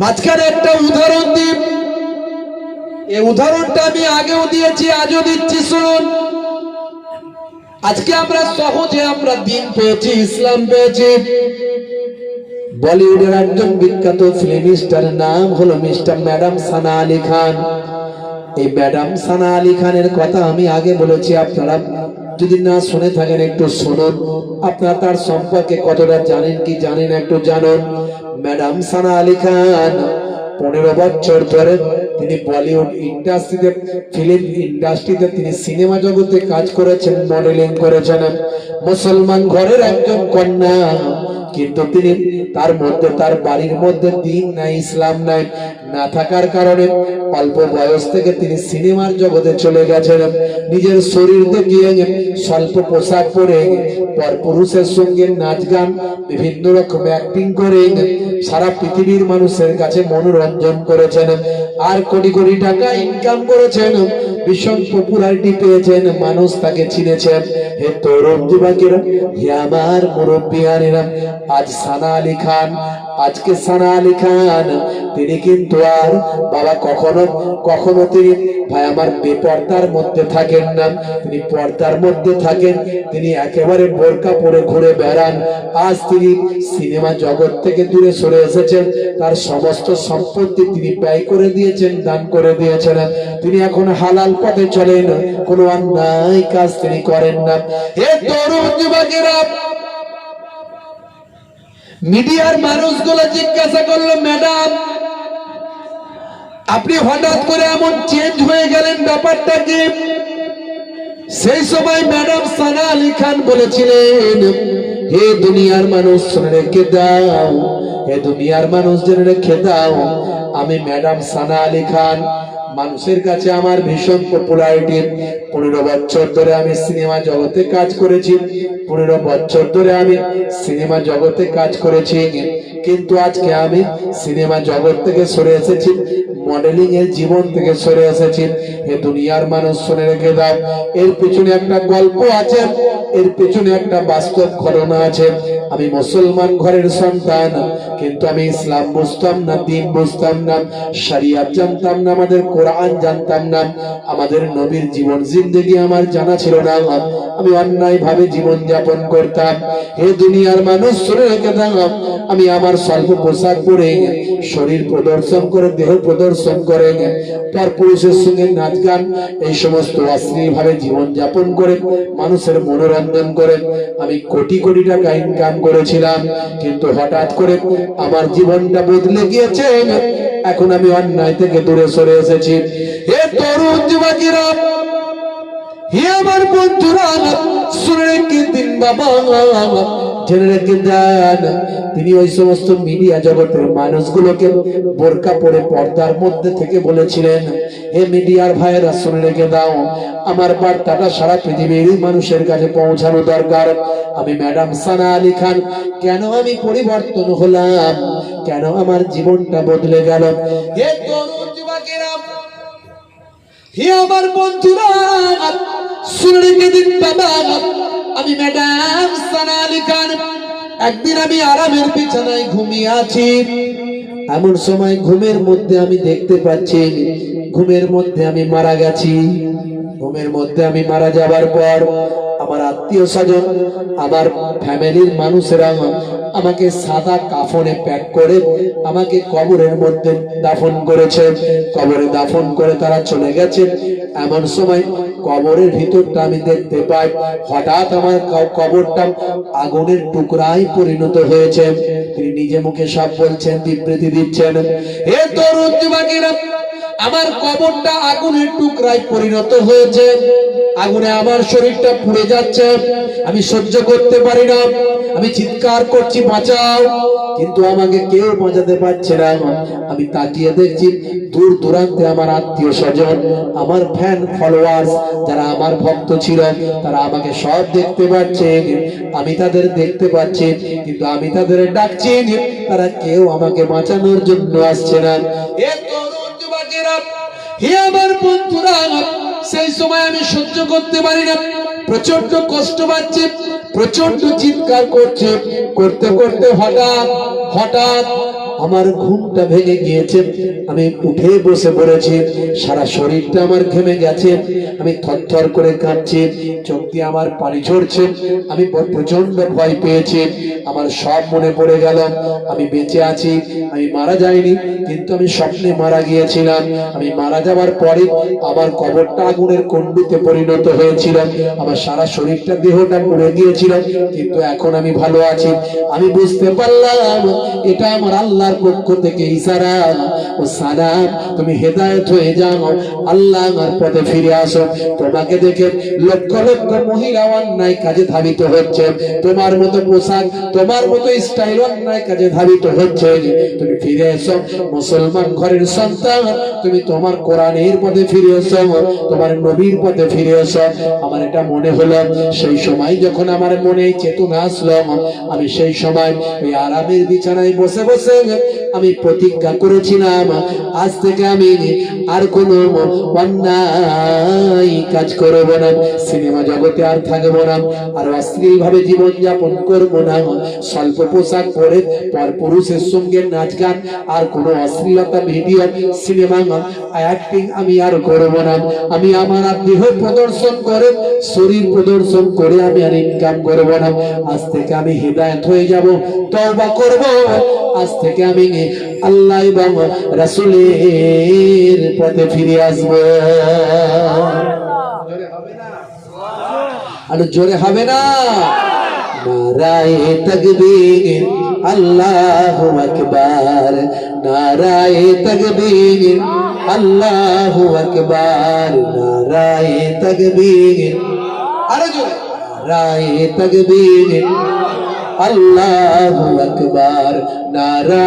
মাঝখানে একটা উদাহরণ দিই। এই উদাহরণটা আমি আগেও দিয়েছি, আজও দিচ্ছি, শুনুন। আজকে আমরা সহজে আমরা দিন পেয়েছি, ইসলাম পেয়েছি। বলিউডের একজন বিখ্যাত ফিল্ম স্টার নাম হলো মিস্টার ম্যাডাম সানা আলী খান। এই ম্যাডাম সানা আলী খানের কথা আমি আগে বলেছি, আপনারা যদি না শুনে থাকেন একটু শুনুন। আপনারা তার সম্পর্কে কতটা জানেন, কি জানেন একটু জানুন। ম্যাডাম সানা আলী খান, পনেরো বছর ধরে তিনি বলিউড ইন্ডাস্ট্রিতে, ফিল্ম ইন্ডাস্ট্রিতে তিনি সিনেমা জগতে কাজ করেছেন, মডেলিং করেছেন। মুসলমান ঘরের একজন কন্যা, কিন্তু তিনি তার মধ্যে, তার বাড়ির মধ্যে দিন নাই, ইসলাম নাই। না থাকার কারণে অল্প বয়স থেকে তিনি সিনেমার জগতে চলে গেছেন। নিজের শরীর দেখিয়ে স্বল্প পোশাক পরে পর পুরুষের সঙ্গে নাচ গান, বিভিন্ন রকম অ্যাক্টিং করে সারা পৃথিবীর মানুষের কাছে মনোরঞ্জন করেছেন। আর কোটি কোটি টাকা ইনকাম করেছেন। ভীষণ পপুলারিটি পেয়েছেন। মানুষ তাকে চিনেছেন। হে তরুণ যুবকেরা, হে আমার মুরব্বিয়ানেরা, আজ সানা আলী খান, আজকে সানা আলী খান, তিনি কিন্তু আর বাবা কখনো কখনো তিনি, ভাই আমার বেপর্দার মধ্যে থাকেন না। তিনি পর্দার মধ্যে থাকেন, তিনি একেবারে বোরকা পরে ঘুরে বেড়ান। আজ তিনি সিনেমা জগৎ থেকে দূরে সরে এসেছেন। তার সমস্ত সম্পত্তি তিনি ব্যয় করে দিয়েছেন, দান করে দিয়েছেন। তিনি এখন হালাল পথে চলেন, কোনো অন্যায় কাজ তিনি করেন না। হে তরুণ যুবকেরা, মিডিয়ার মানুষগুলো জিজ্ঞাসা করল, ম্যাডাম আপনি হঠাৎ করে এমন চেঞ্জ হয়ে গেলেন ব্যাপারটা কি? সেই সময় ম্যাডাম সানা আলী খান বলেছিলেন, হে দুনিয়ার মানুষ, রেখে দাও। হে দুনিয়ার মানুষ জেনে রেখে দাও। আমি ম্যাডাম সানা আলী খান, মানুষের কাছে আমার ভীষণ পপুলারিটি পনেরো বছর ধরে আমি সিনেমা জগতে কাজ করেছি। পনেরো বছর ধরে আমি সিনেমা জগতে কাজ করেছি। কিন্তু আজকে আমি সিনেমা জগৎ থেকে সরে এসেছি। মডেলিং এর জীবন থেকে সরে এসেছি এ দুনিয়ার মানুষ শুনে রেখে দাও। এর পিছনে একটা গল্প আছে, এর পিছনে একটা বাস্তব ঘটনা আছে। আমি মুসলমান ঘরের সন্তান, কিন্তু আমি ইসলাম বুঝতাম না, দিন বুঝতাম না, শরিয়াত জানতাম না, আমাদের কোরআন জানতাম না। আমাদের নবীর জীবন জিন্দগি আমার জানা ছিল না। আমি অন্যায় ভাবে জীবন যাপন করতাম। হে দুনিয়ার মানুষ শুনে রেখে দাও। আমি আমার স্বল্প পোশাক পরে শরীর প্রদর্শন করে, দেহ প্রদর্শন করে তার পুরুষের সঙ্গে নাচ গান, এই সমস্ত অশ্লীল ভাবে জীবন যাপন করে মানুষের মনোরঞ্জন করে আমি কোটি কোটি টাকা ইনকাম করেছিলাম, কিন্তু হঠাৎ করে আমার জীবনটা বদলে গিয়েছে। এখন আমি অন্যায় থেকে দূরে সরে এসেছি। হে তরুণ যুবকেরা, হে আমার বন্ধুরা, শুনে রেখে দিন বাবা। জেনে রেখে দেন তিনি ওই সমস্ত মিডিয়া জগতের মানুষগুলোকে বোরকা পরে পর্দার মধ্যে থেকে বলেছিলেন, হে মিডিয়ার ভাইয়েরা, শুনে রেখে দাও, আমার বার্তাটা সারা পৃথিবীর মানুষের কাছে পৌঁছানো দরকার। আমি ম্যাডাম সানা আলী খান, কেন আমি পরিবর্তন হলাম? কেন আমার জীবনটা বদলে গেল? হে আমার বন্ধুরা বাবা। আমি ম্যাডাম সানা আলী একদিন আমি আরামের বিছানায় ঘুমিয়ে আছি। এমন সময় ঘুমের মধ্যে আমি দেখতে পাচ্ছি, ঘুমের মধ্যে আমি মারা গেছি। ঘুমের মধ্যে আমি মারা যাবার পর আমার আত্মীয় স্বজন, আমার ফ্যামিলির মানুষেরা আমাকে সাদা কাফনে প্যাক করে আমাকে কবরের মধ্যে দাফন করেছে। কবরে দাফন করে তারা চলে গেছে। এমন সময় কবরের ভিতরটা আমি দেখতে পাই, হঠাৎ আমার কবরটা আগুনের টুকরায় পরিণত হয়েছে। তিনি নিজে মুখে সব বলছেন, বিবৃতি দিচ্ছেন এ তরুণ যুবকেরা আমার কবরটা আগুনের টুকরায় পরিণত হয়েছে। আগুনে আমার শরীরটা পুড়ে যাচ্ছে। আমি সহ্য করতে পারি না। আমি চিৎকার করছি, বাঁচাও। কিন্তু আমাকে কেউ বাঁচাতে পারছে না। আমি তাকিয়ে দেখছি, দূর দূরান্তে আমার আত্মীয় স্বজন, আমার ফ্যান ফলোয়ার্স যারা আমার ভক্ত ছিল, তারা আমাকে সব দেখতে পাচ্ছে। আমি তাদের দেখতে পাচ্ছি, কিন্তু আমি তাদের ডাকছি। তারা কেউ আমাকে বাঁচানোর জন্য আসছে না। এ যুবকেরা হে আমার সেই সময় আমি সহ্য করতে পারি না। প্রচণ্ড কষ্ট পাচ্ছে প্রচণ্ড চিৎকার করছে। করতে করতে হঠাৎ হঠাৎ আমার ঘুমটা ভেঙে গিয়েছে। আমি উঠে বসে পড়েছি। সারা শরীরটা আমার ঘেমে গেছে। আমি থরথর করে কাঁপছি চোখ দিয়ে আমার পানি ঝরছে। আমি প্রচণ্ড ভয় পেয়েছি। আমার সব মনে পড়ে গেল। আমি বেঁচে আছি। আমি মারা যাইনি। কিন্তু আমি স্বপ্নে মারা গিয়েছিলাম। আমি মারা যাওয়ার পরে আমার কবরটা আগুনের কন্ডিতে পরিণত হয়েছিল। আমার সারা শরীরটা দেহটা পড়ে গিয়েছিল। কিন্তু এখন আমি ভালো আছি। আমি বুঝতে পারলাম, এটা আমার আল্লাহর পক্ষ থেকে ইশারা ও সালাম তুমি হেদায়েত হয়ে যাও। আল্লাহ আমার পথে ফিরে আসো। তোমাকে দেখে লক্ষ লক্ষ মহিলা অন্যায় কাজে ধাবিত হচ্ছে। তোমার মতো পোশাক, তোমার মতো স্টাইল অন্যায় কাজে ধাবিত হচ্ছে। তুমি ফিরে এসো। মুসলমান ঘরের সন্তান, তুমি তোমার কোরআনের পথে ফিরে এসো। তোমার নবীর পথে ফিরে এসো। আমার এটা মনে হলো, সেই সময় যখন আমার মনে চেতনা আসলো, আমি সেই সময় ওই আরামের বিছানায় বসে বসে আমি প্রতিজ্ঞা করেছিলাম, আজ থেকে আমি আর কোনো অন্যায় কাজ করব না। সিনেমা জগতে আর থাকব না। আর অশ্লীল ভাবে জীবন যাপন না। স্বল্প পোশাক পরে পর পুরুষের সঙ্গে নাচ গান, আর কোনো অশ্লীলতা ভিডিও, সিনেমা অ্যাক্টিং আমি আর করব না। আমি আমার দেহ প্রদর্শন করে, শরীর প্রদর্শন করে আমি আর ইনকাম করব না। আজ থেকে আমি হৃদায়ত হয়ে যাব, তওবা করব। আজ থেকে আমি আল্লাহ এবং রাসূলের পথে ফিরে আসব। আর জোরে হবে না? নারায়ে তকবীর আল্লাহু আকবার। নারায়ে তকবীর আল্লাহু আকবার। নারায়ে তকবীর। আরও জোরে। নারায়ে তকবীর আল্লাহু আকবার। নারা